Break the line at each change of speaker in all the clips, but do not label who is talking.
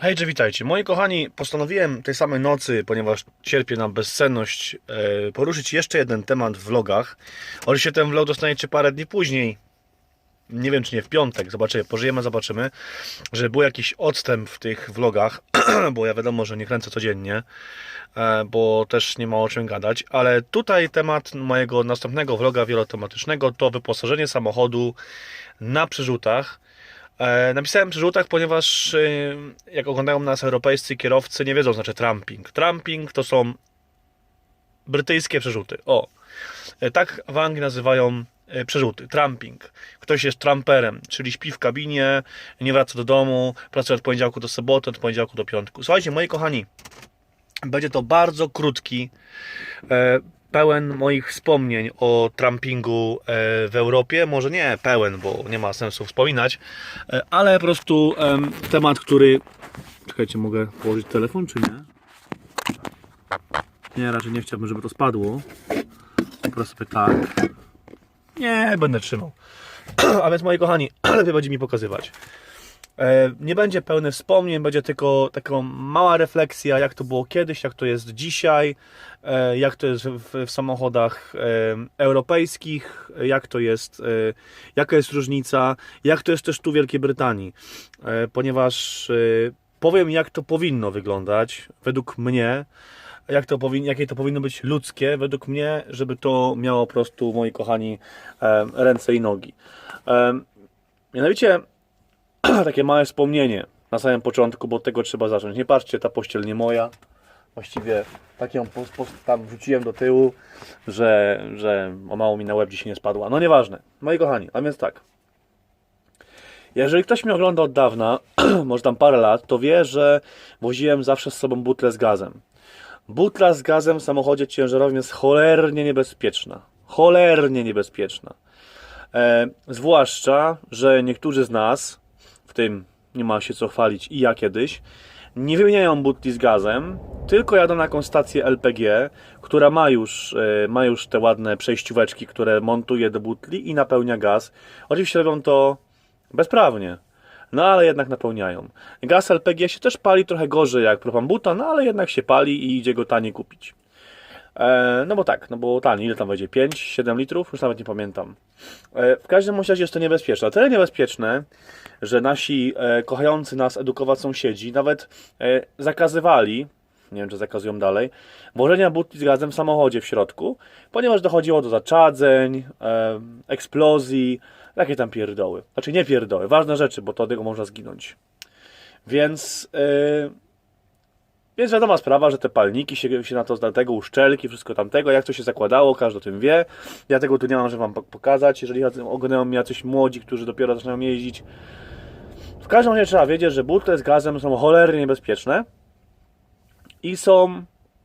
Hejże, witajcie. Moi kochani, postanowiłem tej samej nocy, ponieważ cierpię na bezsenność, e, poruszyć jeszcze jeden temat w vlogach. Oczywiście ten vlog dostaniecie parę dni później. Nie wiem, czy nie w piątek, zobaczymy, pożyjemy, zobaczymy, że był jakiś odstęp w tych vlogach, bo ja wiadomo, że nie kręcę codziennie, e, bo też nie ma o czym gadać, ale tutaj temat mojego następnego vloga wielotematycznego to wyposażenie samochodu na przerzutach. E, Napisałem przerzutach, ponieważ e, jak oglądają nas europejscy kierowcy, nie wiedzą, znaczy tramping. Tramping to są brytyjskie przerzuty. O, E, tak w Anglii nazywają przerzuty. Tramping. Ktoś jest tramperem, czyli śpi w kabinie, nie wraca do domu, pracuje od poniedziałku do soboty, od poniedziałku do piątku. Słuchajcie, moi kochani, będzie to bardzo krótki, pełen moich wspomnień o trampingu e, w Europie. Może nie pełen, bo nie ma sensu wspominać, e, ale po prostu em, temat, który. Czekajcie, mogę położyć telefon, czy nie? Nie, raczej nie chciałbym, żeby to spadło. Po prostu tak. Nie, będę trzymał. A więc moi kochani, lepiej będzie mi pokazywać. E, Nie będzie pełny wspomnień, będzie tylko taka mała refleksja, jak to było kiedyś, jak to jest dzisiaj, e, jak to jest w, w samochodach e, europejskich, jak to jest, jaka jest różnica, jak to jest też tu w Wielkiej Brytanii, ponieważ powiem, jak to powinno wyglądać według mnie, jak to powin, jakie to powinno być ludzkie, według mnie, żeby to miało po prostu, moi kochani, ręce i nogi. Mianowicie takie małe wspomnienie na samym początku, bo od tego trzeba zacząć. Nie patrzcie, ta pościel nie moja. Właściwie tak ją po, po, tam wrzuciłem do tyłu, że, że o mało mi na łeb dzisiaj nie spadła. No nieważne. Moi kochani, a więc tak. Jeżeli ktoś mnie ogląda od dawna, może tam parę lat, to wie, że woziłem zawsze z sobą butlę z gazem. Butla z gazem w samochodzie ciężarowym jest cholernie niebezpieczna. Cholernie niebezpieczna. E, zwłaszcza, że niektórzy z nas, tym nie ma się co chwalić i ja kiedyś, nie wymieniają butli z gazem, tylko jadą na jakąś stację LPG, która ma już, e, ma już te ładne przejścióweczki, które montuje do butli i napełnia gaz. Oczywiście robią to bezprawnie. No ale jednak napełniają. Gaz LPG się też pali trochę gorzej jak propan-butan, no ale jednak się pali i idzie go taniej kupić. E, no bo tak, no bo taniej, ile tam wejdzie? 5, 7 litrów? Już nawet nie pamiętam. E, w każdym razie jest to niebezpieczne. Tyle niebezpieczne, że nasi e, kochający nas edukować sąsiedzi nawet zakazywali, nie wiem czy zakazują dalej, włożenia butli z gazem w samochodzie w środku, ponieważ dochodziło do zaczadzeń, eksplozji, takie tam pierdoły. Znaczy nie pierdoły, ważne rzeczy, bo to od tego można zginąć. Więc... E, więc wiadoma sprawa, że te palniki się, się na to z tego uszczelki, wszystko tamtego, jak to się zakładało, każdy o tym wie. Ja tego tu nie mam, żeby wam pok- pokazać, jeżeli oglądają mnie jacyś młodzi, którzy dopiero zaczynają jeździć. W każdym razie trzeba wiedzieć, że butle z gazem są cholernie niebezpieczne i są,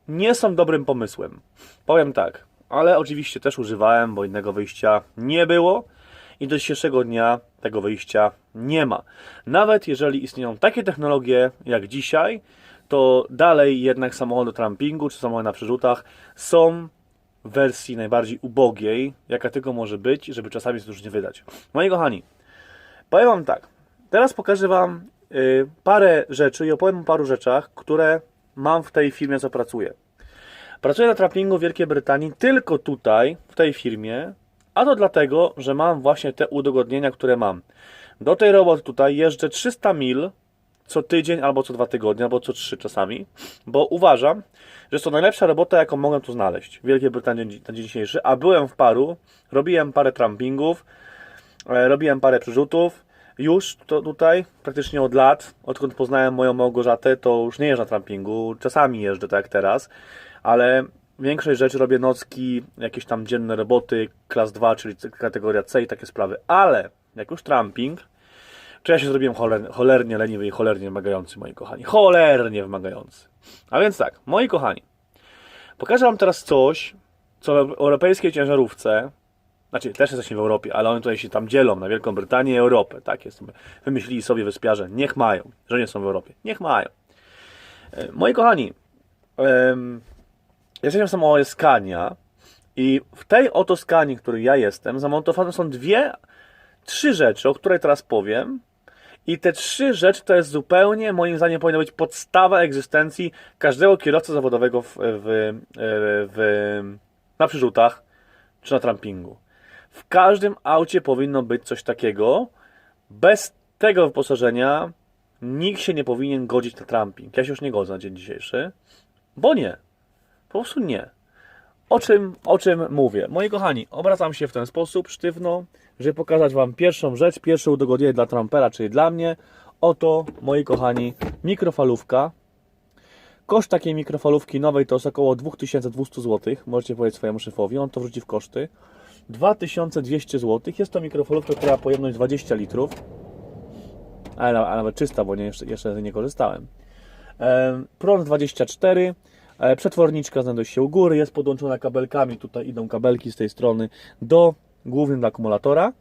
nie są dobrym pomysłem. Powiem tak, ale oczywiście też używałem, bo innego wyjścia nie było i do dzisiejszego dnia tego wyjścia nie ma. Nawet jeżeli istnieją takie technologie jak dzisiaj, to dalej jednak samochody trampingu czy samochody na przerzutach są w wersji najbardziej ubogiej, jaka tylko może być, żeby czasami się nie wydać. Moi kochani, powiem Wam tak. Teraz pokażę Wam y, parę rzeczy i opowiem o paru rzeczach, które mam w tej firmie, co pracuję. Pracuję na trampingu w Wielkiej Brytanii tylko tutaj, w tej firmie, a to dlatego, że mam właśnie te udogodnienia, które mam. Do tej roboty tutaj jeżdżę 300 mil co tydzień, albo co dwa tygodnie, albo co trzy czasami, bo uważam, że jest to najlepsza robota, jaką mogłem tu znaleźć w Wielkiej Brytanii na dzień dzisiejszy, a byłem w paru, robiłem parę trampingów, e, robiłem parę przerzutów, już to tutaj praktycznie od lat, odkąd poznałem moją Małgorzatę, to już nie jeżdżę na trampingu, czasami jeżdżę tak jak teraz, ale większość rzeczy robię nocki, jakieś tam dzienne roboty, klas 2, czyli kategoria C i takie sprawy, ale jak już tramping, czy ja się zrobiłem choler, cholernie leniwy i cholernie wymagający, moi kochani. Cholernie wymagający. A więc tak, moi kochani. Pokażę Wam teraz coś, co w europejskiej ciężarówce, znaczy też jesteśmy w Europie, ale oni tutaj się tam dzielą na Wielką Brytanię i Europę. Tak jest. Wymyślili sobie wyspiarze. Niech mają, że nie są w Europie. Niech mają. E, Moi kochani, em, jesteśmy w samochodzie Scania i w tej oto Skanii, w której ja jestem, zamontowane są dwie, trzy rzeczy, o której teraz powiem I te trzy rzeczy to jest zupełnie, moim zdaniem, powinna być podstawa egzystencji każdego kierowcy zawodowego w, w, w, na przyrzutach czy na trampingu. W każdym aucie powinno być coś takiego. Bez tego wyposażenia nikt się nie powinien godzić na tramping. Ja się już nie godzę na dzień dzisiejszy, bo nie. Po prostu nie. O czym, o czym mówię? Moi kochani, obracam się w ten sposób sztywno, żeby pokazać Wam pierwszą rzecz, pierwsze udogodnienie dla trampera, czyli dla mnie. Oto, moi kochani, mikrofalówka. Koszt takiej mikrofalówki nowej to jest około 2200 zł. Możecie powiedzieć swojemu szefowi, on to wrzuci w koszty. 2200 zł. Jest to mikrofalówka, która ma pojemność 20 litrów. Ale, a nawet czysta, bo nie, jeszcze, jeszcze nie korzystałem. Prąd 24. E, Przetworniczka znajduje się u góry, jest podłączona kabelkami. Tutaj idą kabelki z tej strony do głównym akumulatora.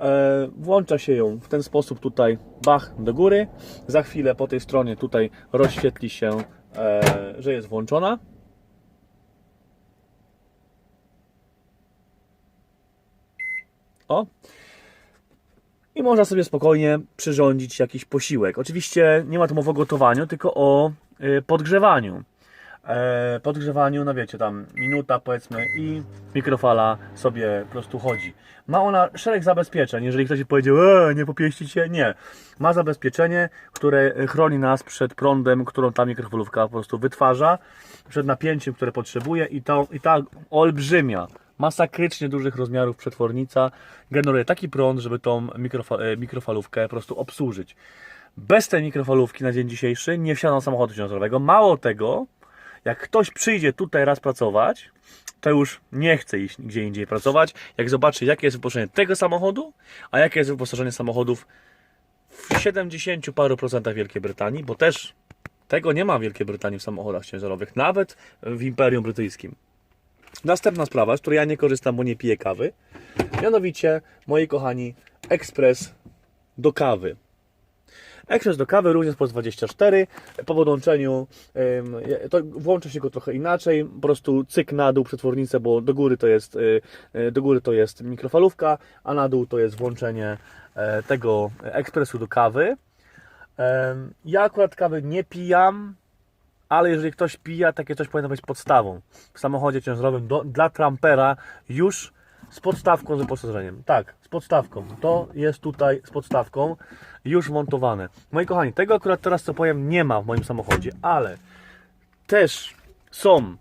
E, Włącza się ją w ten sposób tutaj, bach do góry. Za chwilę po tej stronie tutaj rozświetli się, e, że jest włączona. O, i można sobie spokojnie przyrządzić jakiś posiłek. Oczywiście nie ma tu mowy o gotowaniu, tylko o y, podgrzewaniu. E, podgrzewaniu, no wiecie, tam minuta powiedzmy i mikrofala sobie po prostu chodzi. Ma ona szereg zabezpieczeń, jeżeli ktoś powiedział, e, nie popieści się, nie. Ma zabezpieczenie, które chroni nas przed prądem, którą ta mikrofalówka po prostu wytwarza, przed napięciem, które potrzebuje i ta, i ta olbrzymia, masakrycznie dużych rozmiarów przetwornica generuje taki prąd, żeby tą mikrofa e, mikrofalówkę po prostu obsłużyć. Bez tej mikrofalówki na dzień dzisiejszy nie wsiadam samochodu ciężarowego. Mało tego, jak ktoś przyjdzie tutaj raz pracować, to już nie chce iść gdzie indziej pracować, jak zobaczy jakie jest wyposażenie tego samochodu, a jakie jest wyposażenie samochodów w 70 paru procentach Wielkiej Brytanii, bo też tego nie ma w Wielkiej Brytanii w samochodach ciężarowych, nawet w Imperium Brytyjskim. Następna sprawa, z której ja nie korzystam, bo nie piję kawy, mianowicie, moi kochani, ekspres do kawy. Ekspres do kawy również po 24. Po podłączeniu to włącza się go trochę inaczej. Po prostu cyk na dół przetwornicę, bo do góry to jest, y, y, do góry to jest mikrofalówka, a na dół to jest włączenie e, tego ekspresu do kawy. Ja akurat kawy nie pijam, ale jeżeli ktoś pija, takie coś powinno być podstawą w samochodzie ciężarowym do, dla trampera już z podstawką z wyposażeniem. Tak, z podstawką. To jest tutaj z podstawką już montowane. Moi kochani, tego akurat teraz co powiem nie ma w moim samochodzie, ale też są,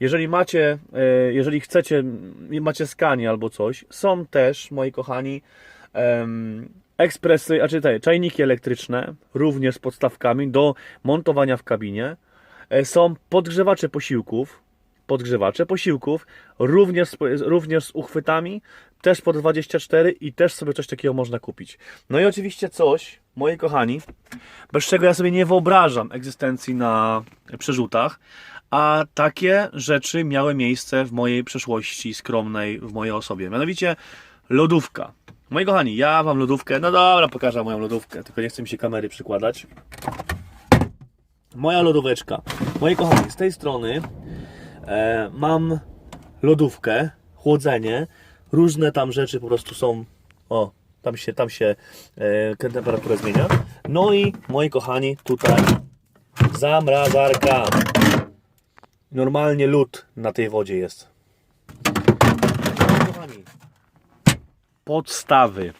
jeżeli macie, e, jeżeli chcecie, macie skanie albo coś, są też, moi kochani, ekspresy, a czy te, czajniki elektryczne, również z podstawkami do montowania w kabinie. E, Są podgrzewacze posiłków, podgrzewacze posiłków, również, również z uchwytami, też po 24 i też sobie coś takiego można kupić. No i oczywiście coś, moi kochani, bez czego ja sobie nie wyobrażam egzystencji na przerzutach, a takie rzeczy miały miejsce w mojej przeszłości skromnej, w mojej osobie. Mianowicie lodówka. Moi kochani, ja wam lodówkę, no dobra, pokażę moją lodówkę, tylko nie chcę mi się kamery przykładać. Moja lodóweczka. Moi kochani, z tej strony mam lodówkę, chłodzenie, różne tam rzeczy po prostu są. O, tam się, tam się e, temperatura zmienia. No i moi kochani, tutaj zamrażarka. Normalnie lód na tej wodzie jest. Kochani, podstawy.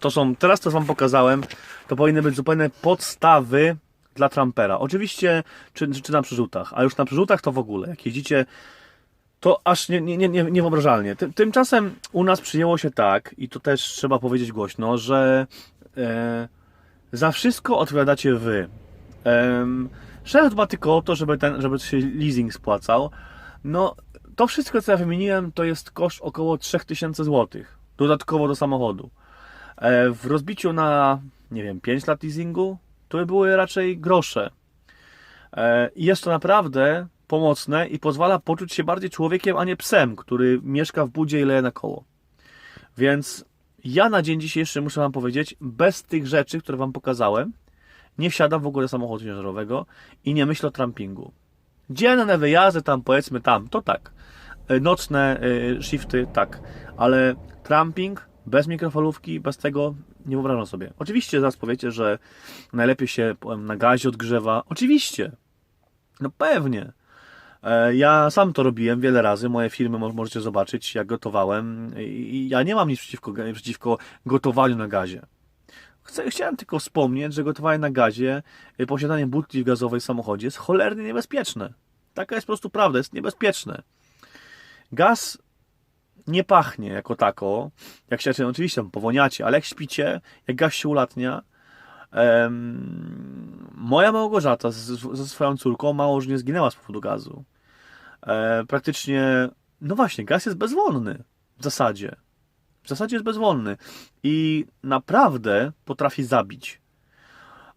To są, teraz to Wam pokazałem, to powinny być zupełnie podstawy dla trampera. Oczywiście, czy, czy na przerzutach, a już na przerzutach to w ogóle. Jak jeździcie, to aż nie, nie, nie, nie- niewyobrażalnie. Ty, tymczasem u nas przyjęło się tak, i to też trzeba powiedzieć głośno, że e, za wszystko odpowiadacie wy. Em, szef dba tylko o to, żeby, ten, żeby się leasing spłacał. No, to wszystko, co ja wymieniłem, to jest koszt około 3000 zł. Dodatkowo do samochodu. E, w rozbiciu na, nie wiem, 5 lat leasingu, to by były raczej grosze. E, I jest to naprawdę pomocne i pozwala poczuć się bardziej człowiekiem, a nie psem, który mieszka w budzie i leje na koło. Więc ja na dzień dzisiejszy muszę Wam powiedzieć, bez tych rzeczy, które Wam pokazałem, nie wsiadam w ogóle samochodu ciężarowego i nie myślę o trampingu. Dzienne wyjazdy tam, powiedzmy tam, to tak. E, Nocne e, shifty, tak. Ale tramping bez mikrofalówki, bez tego Nie wyobrażam sobie. Oczywiście zaraz powiecie, że najlepiej się powiem, na gazie odgrzewa. Oczywiście. No pewnie. E, Ja sam to robiłem wiele razy. Moje filmy mo- możecie zobaczyć, jak gotowałem. I ja nie mam nic przeciwko, przeciwko gotowaniu na gazie. Chcę, chciałem tylko wspomnieć, że gotowanie na gazie, y, posiadanie butli gazowej w samochodzie jest cholernie niebezpieczne. Taka jest po prostu prawda, jest niebezpieczne. Gaz nie pachnie jako tako, jak się oczywiście tam powoniacie, ale jak śpicie, jak gaz się ulatnia. em, moja Małgorzata z, ze swoją córką mało że nie zginęła z powodu gazu. E, praktycznie, no właśnie, gaz jest bezwolny w zasadzie. W zasadzie jest bezwolny i naprawdę potrafi zabić.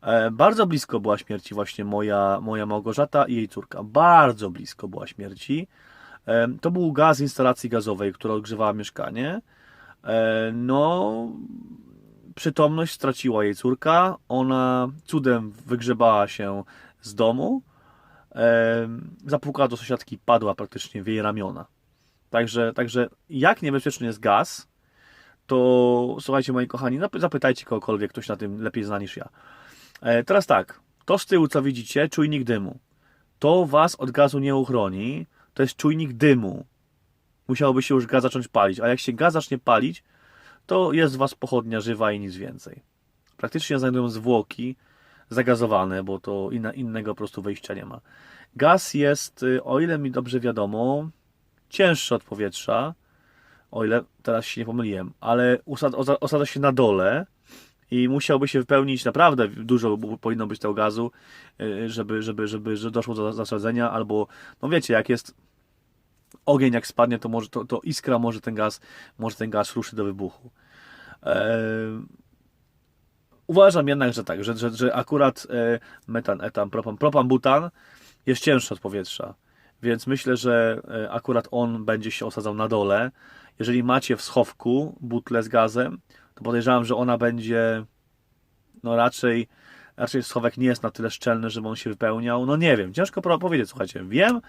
E, Bardzo blisko była śmierci właśnie moja, moja Małgorzata i jej córka. Bardzo blisko była śmierci. To był gaz instalacji gazowej, która odgrzewała mieszkanie. No, przytomność straciła jej córka. Ona cudem wygrzebała się z domu. Zapukała do sąsiadki, padła praktycznie w jej ramiona. Także, także jak niebezpieczny jest gaz, to słuchajcie, moi kochani, zapytajcie kogokolwiek, ktoś na tym lepiej zna niż ja. E, teraz tak, to z tyłu, co widzicie, czujnik dymu. To was od gazu nie uchroni, to jest czujnik dymu. Musiałoby się już gaz zacząć palić, a jak się gaz zacznie palić, to jest w was pochodnia żywa i nic więcej. Praktycznie znajdują zwłoki zagazowane, bo to inna, innego po prostu wyjścia nie ma. Gaz jest, y, o ile mi dobrze wiadomo, cięższy od powietrza, o ile teraz się nie pomyliłem, ale usad, osa- osadza się na dole i musiałby się wypełnić naprawdę dużo bu- powinno być tego gazu, y, żeby, żeby, żeby, żeby doszło do zasadzenia, albo no wiecie, jak jest ogień jak spadnie, to może to, to iskra może ten gaz, może ten gaz ruszy do wybuchu. Eee, uważam jednak, że tak, że, że, że akurat e, metan, etan, propan, propan, butan jest cięższy od powietrza. Więc myślę, że e, akurat on będzie się osadzał na dole. Jeżeli macie w schowku butlę z gazem, to podejrzewam, że ona będzie no raczej raczej schowek nie jest na tyle szczelny, żeby on się wypełniał. No nie wiem, ciężko powiedzieć, słuchajcie. Wiem,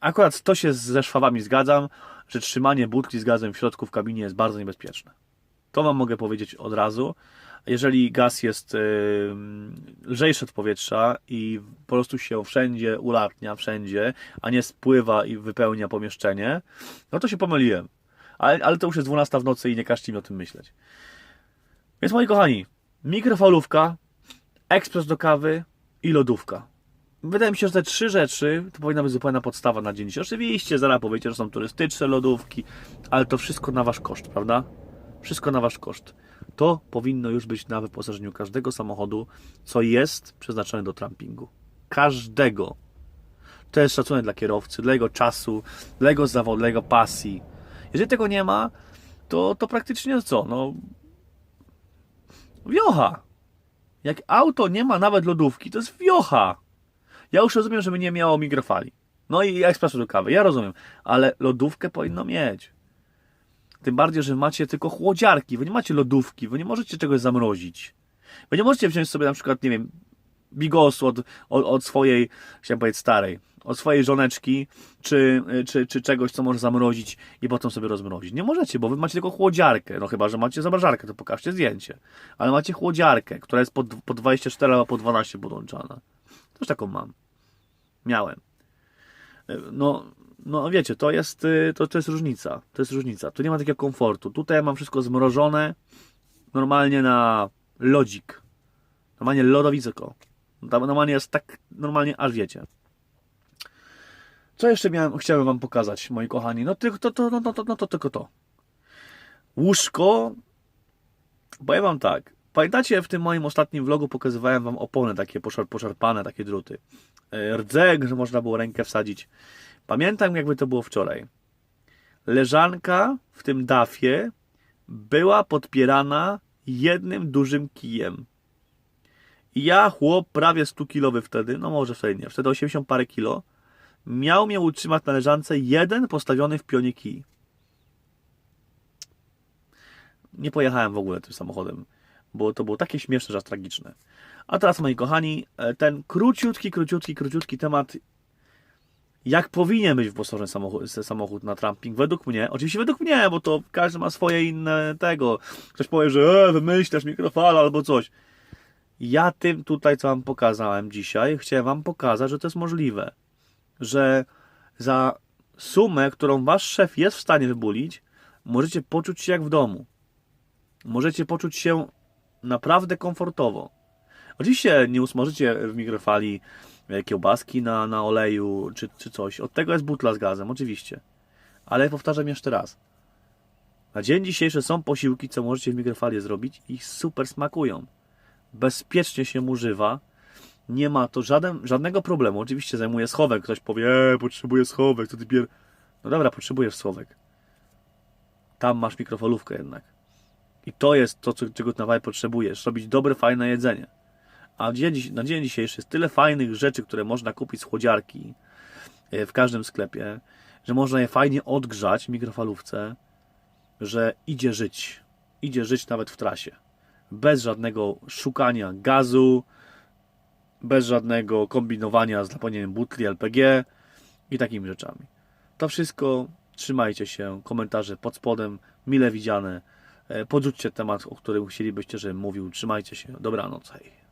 akurat to się ze szwabami zgadzam, że trzymanie butli z gazem w środku w kabinie jest bardzo niebezpieczne. To wam mogę powiedzieć od razu. Jeżeli gaz jest yy, lżejszy od powietrza i po prostu się wszędzie ulatnia, wszędzie, a nie spływa i wypełnia pomieszczenie, no to się pomyliłem. Ale, ale to już jest 12 w nocy i nie każcie mi o tym myśleć. Więc moi kochani, mikrofalówka, ekspres do kawy i lodówka. Wydaje mi się, że te trzy rzeczy to powinna być zupełna podstawa na dzień. Oczywiście zaraz powiecie, że są turystyczne lodówki, ale to wszystko na wasz koszt, prawda? Wszystko na wasz koszt. To powinno już być na wyposażeniu każdego samochodu, co jest przeznaczone do trampingu. Każdego. To jest szacunek dla kierowcy, dla jego czasu, dla jego zawodu, dla jego pasji. Jeżeli tego nie ma, to, to praktycznie co? No, wiocha. Jak auto nie ma nawet lodówki, to jest wiocha. Ja już rozumiem, żeby nie miało mikrofali. No i ekspresu do kawy, ja rozumiem. Ale lodówkę powinno mieć. Tym bardziej, że macie tylko chłodziarki, wy nie macie lodówki, wy nie możecie czegoś zamrozić. Wy nie możecie wziąć sobie na przykład, nie wiem, bigosu od, od, od swojej, chciałem powiedzieć starej, od swojej żoneczki, czy, czy, czy czegoś, co może zamrozić i potem sobie rozmrozić. Nie możecie, bo wy macie tylko chłodziarkę. No chyba, że macie zamrażarkę, to pokażcie zdjęcie. Ale macie chłodziarkę, która jest po, po 24 albo po 12 podłączana. Też taką mam. Miałem. No, no wiecie, to jest, y, to, to jest różnica. To jest różnica. Tu nie ma takiego komfortu. Tutaj mam wszystko zmrożone normalnie na lodzik. Normalnie lodowisko. Tam normalnie jest tak, normalnie aż wiecie. Co jeszcze miałem, chciałem wam pokazać, moi kochani? No tylko to, to, no, no, to, no to tylko to. Łóżko, powiem wam tak. Pamiętacie, w tym moim ostatnim vlogu pokazywałem wam opony takie poszar, poszarpane, takie druty. E, Rdzek, że można było rękę wsadzić. Pamiętam, jakby to było wczoraj. Leżanka w tym dafie była podpierana jednym dużym kijem. Ja, chłop prawie 100-kilowy wtedy, no może wtedy nie, wtedy 80 parę kilo, miał mnie utrzymać na leżance jeden postawiony w pionie kij. Nie pojechałem w ogóle tym samochodem, bo to było takie śmieszne, że aż tragiczne. A teraz, moi kochani, e, ten króciutki, króciutki, króciutki temat jak powinien być wyposażony samochód, samochód na tramping. Według mnie, oczywiście według mnie, bo to każdy ma swoje inne tego. Ktoś powie, że e, wymyślasz mikrofala albo coś. Ja tym tutaj, co wam pokazałem dzisiaj, chciałem wam pokazać, że to jest możliwe. Że za sumę, którą wasz szef jest w stanie wybulić, możecie poczuć się jak w domu. Możecie poczuć się naprawdę komfortowo. Oczywiście nie usmażycie w mikrofali e, kiełbaski na, na oleju czy, czy coś. Od tego jest butla z gazem, oczywiście. Ale powtarzam jeszcze raz. Na dzień dzisiejszy są posiłki, co możecie w mikrofali zrobić i super smakują. Bezpiecznie się używa. Nie ma to żaden, żadnego problemu. Oczywiście zajmuje schowek. Ktoś powie, e, potrzebuję schowek, co ty pier... No dobra, potrzebujesz schowek. Tam masz mikrofalówkę jednak. I to jest to, czego naprawdę potrzebujesz. Robić dobre, fajne jedzenie. A na dzień dzisiejszy jest tyle fajnych rzeczy, które można kupić z chłodziarki e, w każdym sklepie, że można je fajnie odgrzać w mikrofalówce, że idzie żyć. Idzie żyć nawet w trasie. Bez żadnego szukania gazu, bez żadnego kombinowania z napełnieniem butli LPG i takimi rzeczami. To wszystko, trzymajcie się, komentarze pod spodem, mile widziane. E, Podrzućcie temat, o którym chcielibyście, żebym mówił. Trzymajcie się, dobranoc, hej.